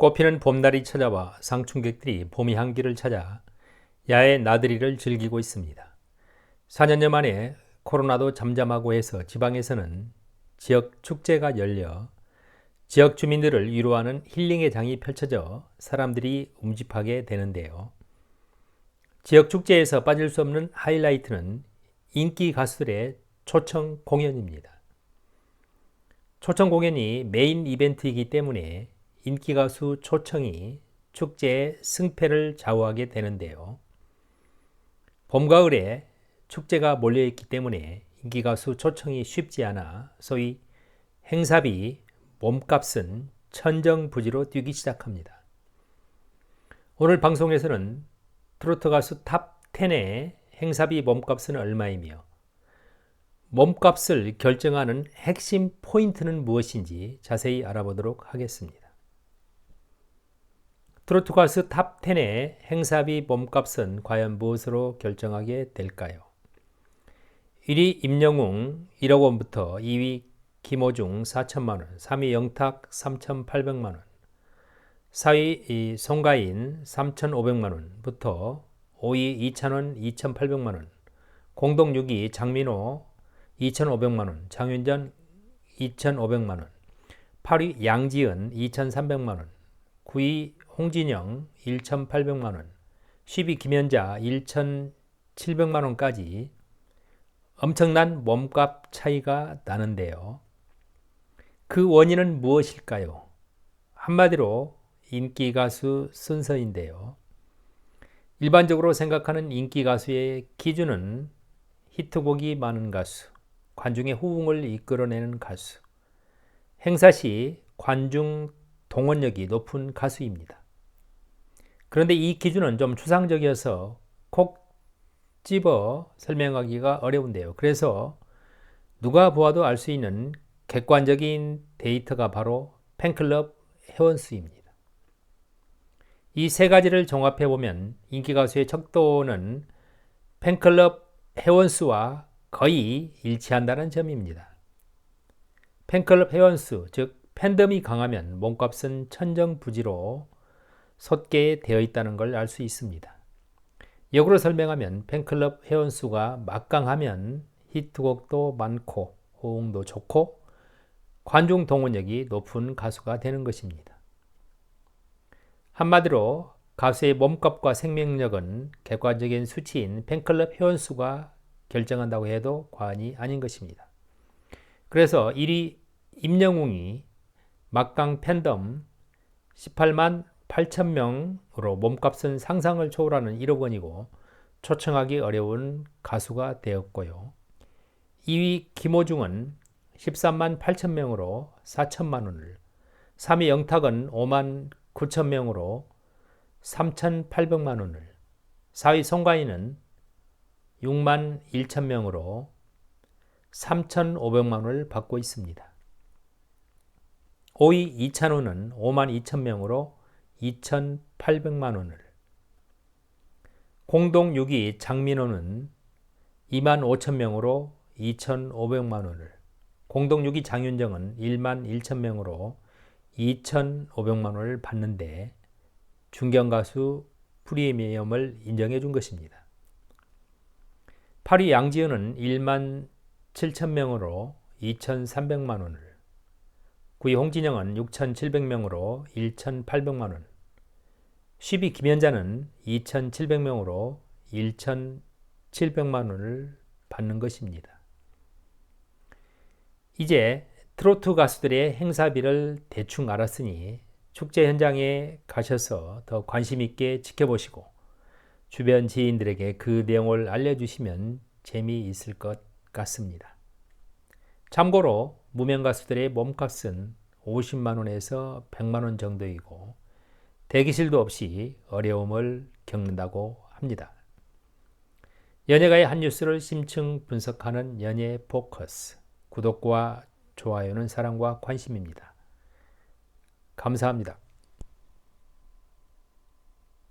꽃피는 봄날이 찾아와 상충객들이 봄의 향기를 찾아 야외 나들이를 즐기고 있습니다. 4년여 만에 코로나도 잠잠하고 해서 지방에서는 지역 축제가 열려 지역 주민들을 위로하는 힐링의 장이 펼쳐져 사람들이 움집하게 되는데요. 지역 축제에서 빠질 수 없는 하이라이트는 인기 가수들의 초청 공연입니다. 초청 공연이 메인 이벤트이기 때문에 인기 가수 초청이 축제의 승패를 좌우하게 되는데요. 봄, 가을에 축제가 몰려있기 때문에 인기 가수 초청이 쉽지 않아 소위 행사비 몸값은 천정부지로 뛰기 시작합니다. 오늘 방송에서는 트로트 가수 탑 10의 행사비 몸값은 얼마이며 몸값을 결정하는 핵심 포인트는 무엇인지 자세히 알아보도록 하겠습니다. 트로트 가수 탑 10의 행사비 몸값은 과연 무엇으로 결정하게 될까요? 1위 임영웅 1억 원부터 2위 김호중 4천만 원, 3위 영탁 3,800만 원, 4위 송가인 3,500만 원부터 5위 이찬원 2,800만 원, 공동 6위 장민호 2,500만 원, 장윤전 2,500만 원, 8위 양지은 2,300만 원, 9위 홍진영 1,800만 원, 10위 김연자 1,700만 원까지 엄청난 몸값 차이가 나는데요. 그 원인은 무엇일까요? 한마디로 인기 가수 순서인데요. 일반적으로 생각하는 인기 가수의 기준은 히트곡이 많은 가수, 관중의 호응을 이끌어내는 가수, 행사 시 관중 동원력이 높은 가수입니다. 그런데 이 기준은 좀 추상적이어서 콕 집어 설명하기가 어려운데요. 그래서 누가 보아도 알 수 있는 객관적인 데이터가 바로 팬클럽 회원수입니다. 이 세 가지를 종합해 보면 인기 가수의 척도는 팬클럽 회원수와 거의 일치한다는 점입니다. 팬클럽 회원수, 즉 팬덤이 강하면 몸값은 천정부지로 솟게 되어 있다는 걸 알 수 있습니다. 역으로 설명하면 팬클럽 회원수가 막강하면 히트곡도 많고 호응도 좋고 관중 동원력이 높은 가수가 되는 것입니다. 한마디로 가수의 몸값과 생명력은 객관적인 수치인 팬클럽 회원수가 결정한다고 해도 과언이 아닌 것입니다. 그래서 1위 임영웅이 막강 팬덤 18만 8천 명으로 몸값은 상상을 초월하는 1억 원이고 초청하기 어려운 가수가 되었고요. 2위 김호중은 13만 8천 명으로 4천만 원을, 3위 영탁은 5만 9천 명으로 3,800만 원을, 4위 송가인은 6만 1천 명으로 3,500만 원을 받고 있습니다. 5위 이찬호는 5만 2천 명으로 2,800만 원을. 공동 6위 장민호는 2만 5천 명으로 2,500만 원을. 공동 6위 장윤정은 1만 1천 명으로 2,500만 원을 받는데 중견가수 프리미엄을 인정해 준 것입니다. 8위 양지은은 1만 7천 명으로 2,300만 원을 9위 홍진영은 6,700명으로 1,800만 원 10위 김연자는 2,700명으로 1,700만 원을 받는 것입니다. 이제 트로트 가수들의 행사비를 대충 알았으니 축제 현장에 가셔서 더 관심 있게 지켜보시고 주변 지인들에게 그 내용을 알려주시면 재미있을 것 같습니다. 참고로 무명 가수들의 몸값은 50만 원에서 100만 원 정도이고 대기실도 없이 어려움을 겪는다고 합니다. 연예가의 한 뉴스를 심층 분석하는 연예 포커스. 구독과 좋아요는 사랑과 관심입니다. 감사합니다.